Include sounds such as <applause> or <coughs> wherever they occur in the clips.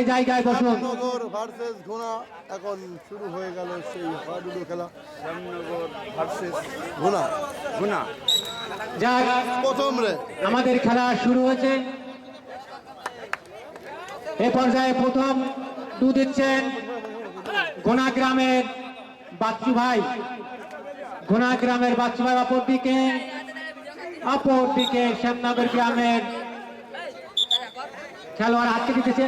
সেই জায়গায় বসুন নগর ভার্সেস ঘোড়া এখন শুরু হয়ে গেল সেই হাডুডু খেলা। শ্যামনগর ভার্সেস ঘোড়া যাক প্রথম রে। আমাদের খেলা শুরু হয়েছে। এ পর্যায়ে প্রথম দু দিচ্ছেন গোনা গ্রামের বাচ্চু ভাই। গোনা গ্রামের বাচ্চু ভাই অপর দিকে অপর দিকে শ্যামনগর গ্রামের খেলোয়াড় আটকে দিতেছে।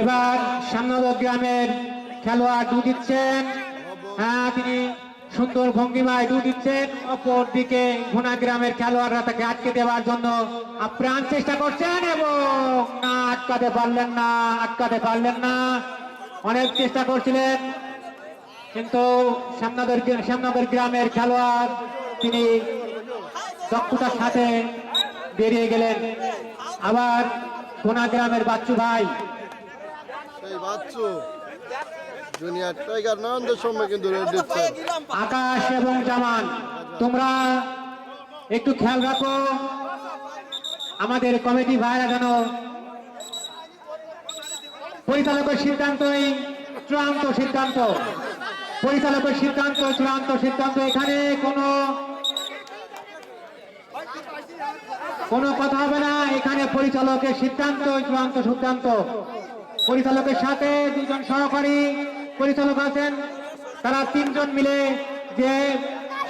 এবার শ্যামনগর গ্রামের খেলোয়াড় ডু দিচ্ছেন। হ্যাঁ তিনি সুন্দর ভঙ্গিমায় ডু দিচ্ছেন। অপর দিকে ঘোনা গ্রামের খেলোয়াড়রা তাকে আটকে দেওয়ার জন্য আপ্রাণ চেষ্টা করছেন এবং না আটকাতে পারলেন না, আটকাতে পারলেন না। অনেক চেষ্টা করছিলেন। কিন্তু শ্যামনগর শ্যামনগর গ্রামের খেলোয়াড় তিনি দক্ষতার সাথে বেরিয়ে গেলেন। আবার ঘোনা গ্রামের বাচ্চু ভাই। সেই বাচ্চু জুনিয়র টাইগার নানন্দের সময় কিন্তু দিচ্ছে। আকাশ এবং জামান তোমরা একটু খেয়াল রাখো আমাদের কমিটি ভাইরা যেন পরিচালকের সিদ্ধান্তই চূড়ান্ত সিদ্ধান্ত। পরিচালকের সিদ্ধান্ত চূড়ান্ত সিদ্ধান্ত এখানে কোনো কোনো কথা হবে না। এখানে পরিচালকের সিদ্ধান্ত চূড়ান্ত সিদ্ধান্ত। পরিচালকের সাথে দুজন সহকারী পরিচালক আছেন। তারা তিনজন মিলে যে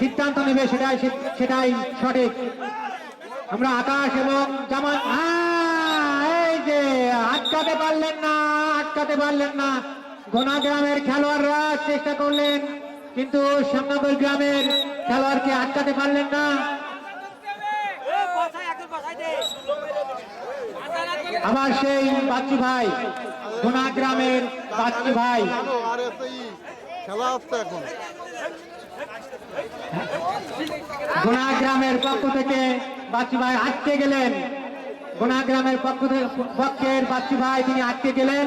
সিদ্ধান্ত নেবে সেটাই সেটাই সঠিক। আমরা আকাশ এবং জামান হ্যাঁ, এই যে আটকাতে পারলেন না আটকাতে পারলেন না। গোনা গ্রামের খেলোয়াড়রা চেষ্টা করলেন, কিন্তু শ্যামনগর গ্রামের খেলোয়াড়কে আটকাতে পারলেন না। আবার সেই বাচ্চু ভাই গোনা গ্রামের বাচ্চু ভাই গোনা গ্রামের পক্ষ থেকে বাচ্চু ভাই আটকে গেলেন। গোনা গ্রামের পক্ষ থেকে পক্ষের বাচ্চু ভাই তিনি আটকে গেলেন।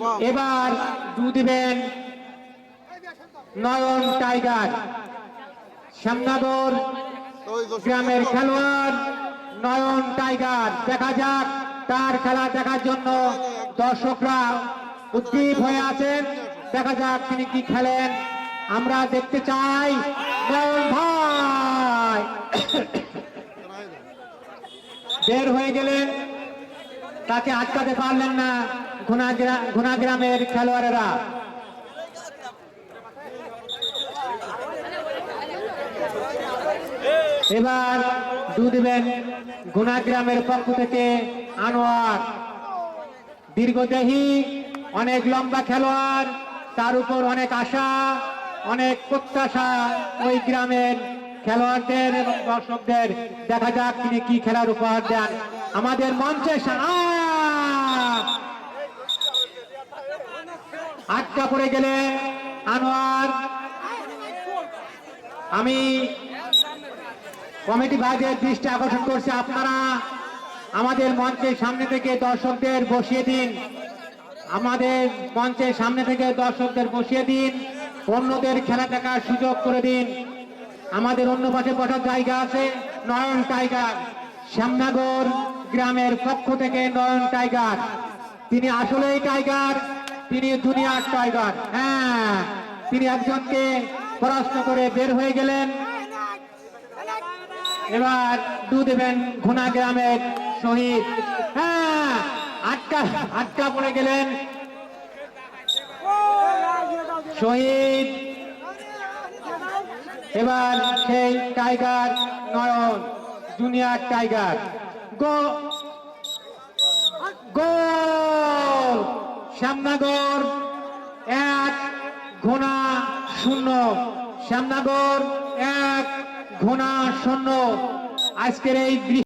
এবার দু দিবেন নয়ন টাইগার। শ্যামনগর গ্রামের খেলোয়াড় নয়ন টাইগার। দেখা যাক তার খেলা দেখার জন্য দর্শকরা উদ্দীপ হয়ে আছেন। দেখা যাক তিনি কি খেলেন। আমরা দেখতে চাই নয়ন ভাই। <coughs> বের হয়ে গেলেন। তাকে আটকাতে পারলেন না। ঘুনাগ্রামের খেলোয়াড়েরা। এবার দু দিবেন গুণাগ্রামের পক্ষ থেকে আনোয়ার। দীর্ঘদেহী, অনেক লম্বা খেলোয়াড়, তার উপর অনেক আশা, অনেক প্রত্যাশা ওই গ্রামের খেলোয়াড়দের এবং দর্শকদের। দেখা যাক তিনি কি খেলার উপহার দেন। আমাদের মঞ্চে সা- আটকা পড়ে গেলেন আনোয়ার, আমি কমিটি ভাগের দৃষ্টি আকর্ষণ করছে। আপনারা আমাদের মঞ্চের সামনে থেকে দর্শকদের বসিয়ে দিন। আমাদের মঞ্চের সামনে থেকে দর্শকদের বসিয়ে দিন। অন্যদের খেলা দেখার সুযোগ করে দিন। আমাদের অন্য পাশে বসার জায়গা আছে, নয়ন টাইগার। শ্যামনগর গ্রামের পক্ষ থেকে নয়ন টাইগার। তিনি আসলেই টাইগার। তিনি দুনিয়ার টাইগার হ্যাঁ তিনি একজনকে পরাস্ত করে বের হয়ে গেলেন। এবার দু দেবেন ঘুনা গ্রামের শহীদ। হ্যাঁ আটকা আটকা পড়ে গেলেন। শহীদ। এবার সেই tiger Nayan junior tiger go goal Shyamnagar এক ঘোনা শূন্য। শ্যামনগর এক ঘোনা শূন্য। আজকের এই